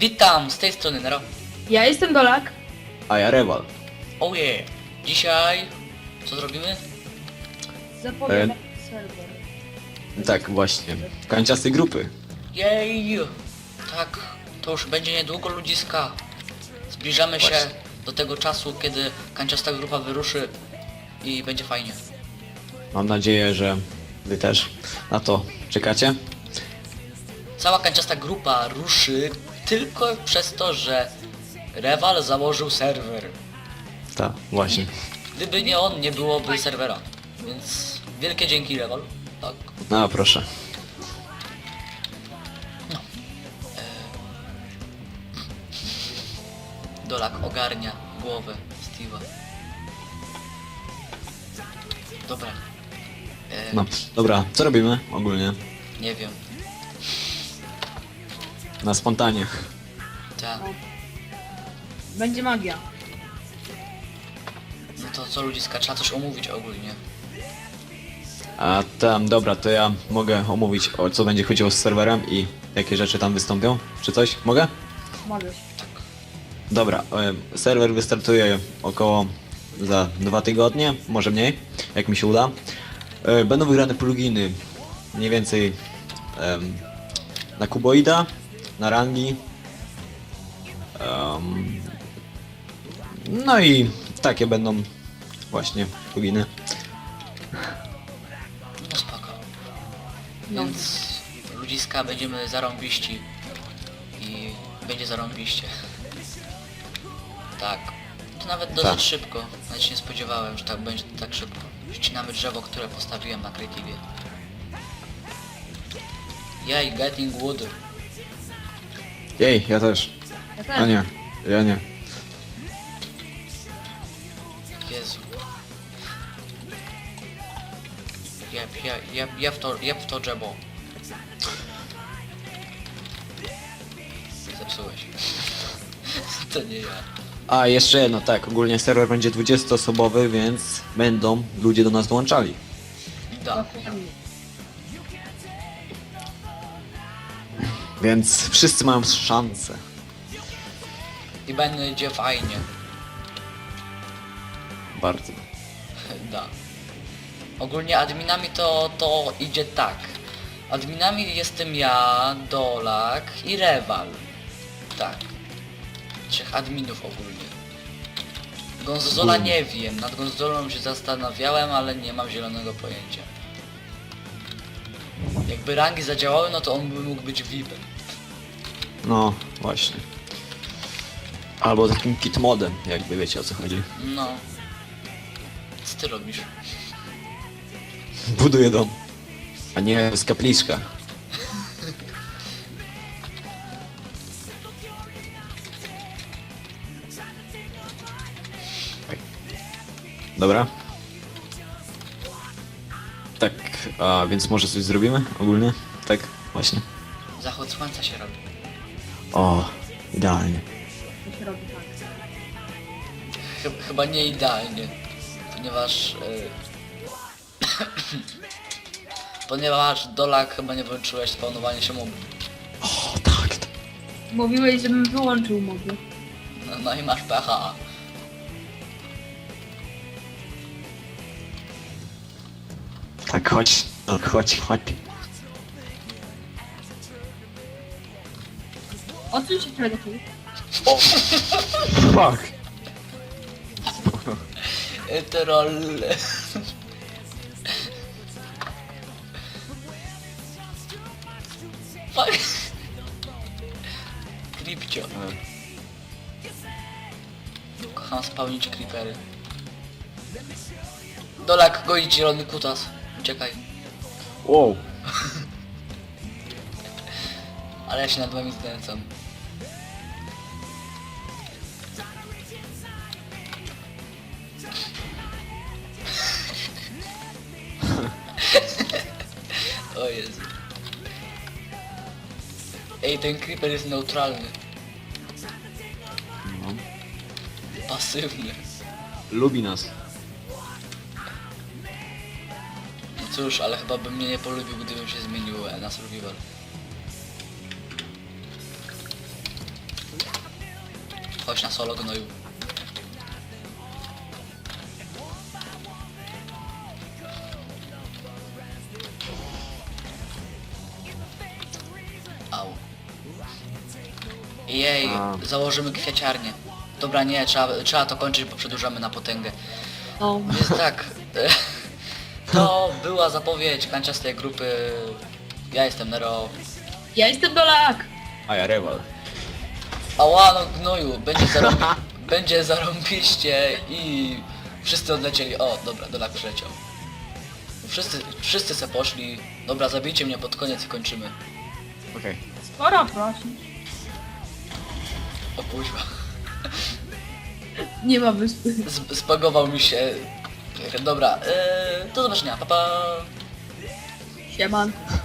Witam, z tej strony Nero. Ja jestem Dolak. A ja rewal. Oh yeah. Dzisiaj... Co zrobimy? Zapowiem E. serwer. Tak, właśnie. Kanciastej grupy. Jej! Tak, to już będzie niedługo ludziska. Zbliżamy się Właśnie. do tego czasu, kiedy kanciasta grupa wyruszy i będzie fajnie. Mam nadzieję, że wy też na to czekacie. Cała kanciasta grupa ruszy tylko przez to, że Rewal założył serwer. Tak, właśnie. Gdyby nie on, nie byłoby serwera. Więc wielkie dzięki Rewal. Tak. No proszę. Dolak ogarnia głowę Steve'a. Dobra. E, No, dobra, co robimy ogólnie? Nie wiem. Na spontanie. Ta. Będzie magia. No to co ludziska, trzeba coś omówić ogólnie. A tam, dobra, to ja mogę omówić o co będzie chodziło z serwerem i jakie rzeczy tam wystąpią? Czy coś? Mogę? Możesz. Dobra, e, serwer wystartuje około za dwa tygodnie, może mniej, jak mi się uda. E, Będą wygrane pluginy mniej więcej em, na kuboida, na rangi. em, no i takie będą właśnie pluginy. No spoko. No. Więc ludziska będziemy zarąbiści. I będzie zarąbiście. Tak. To nawet dosyć Tak. szybko. Nawet się nie spodziewałem, że tak będzie tak szybko. Ścinamy drzewo, które postawiłem na Creative. Yay, getting wood. Jej, ja też. Ja też. A nie, ja nie. Jezu. Jeb, jeb, jeb, jeb w to, jeb w to drzewo. Zepsułeś. to nie ja. A jeszcze jedno, tak, ogólnie serwer będzie 20-osobowy, więc będą ludzie do nas dołączali. Da. Dokładnie. Więc wszyscy mają szansę. I będzie fajnie. Bardzo. Da. Ogólnie adminami to, to idzie tak. Adminami jestem ja, Dolak i Rewal. Tak. Trzech adminów ogólnie. Gonzola nie wiem, nad Gonzolą się zastanawiałem, ale nie mam zielonego pojęcia. Jakby rangi zadziałały, no to on by mógł być VIP-em. No, właśnie. Albo takim kit modem, jakby wiecie o co chodzi. No. Co ty robisz? Buduję dom. A nie, jest kapliczka. Dobra. A więc może coś zrobimy ogólnie? Tak, właśnie. Zachód słońca się robi. O, idealnie. To się robi tak. Chy- Chyba nie idealnie, ponieważ... y, ponieważ Dolak chyba nie włączyłeś spawnowania się mobów. O, tak. Mówiłeś, żebym wyłączył moby. No, no i masz pecha. Tak, chodź, chodź, chodź. Odsuń się trochę do tyłu. Fuck. Y, Troll. Fuck. Kripcio. Kocham spełnić creepery. Dolak goi zielony kutas. Uciekaj. Wow. Ale ja się nad wami znęcam. o Jezu. Ej, ten creeper jest neutralny. No. Pasywny. Lubi nas. Cóż, ale chyba by mnie nie polubił, gdybym się zmienił e, na survival. Chodź na solo gnoju. Au. Jej, A. założymy kwiaciarnię. Dobra, nie, trzeba, trzeba to kończyć, bo przedłużamy na potęgę. No. Więc tak, to była zapowiedź kanciastej grupy. Ja jestem Nero. Ja jestem Dolak! A ja rewal. Ała, no gnoju, będzie, zarąbi będzie zarąbiście i wszyscy odlecieli. O, dobra, Dolak przyleciał. Wszyscy, wszyscy se poszli. Dobra, zabijcie mnie pod koniec i kończymy. Okej. Sporo prosisz. O kuźwa. Nie ma wyspy. Z- Spagował mi się. Dobra, yy, do zobaczenia, pa pa. Siemanko.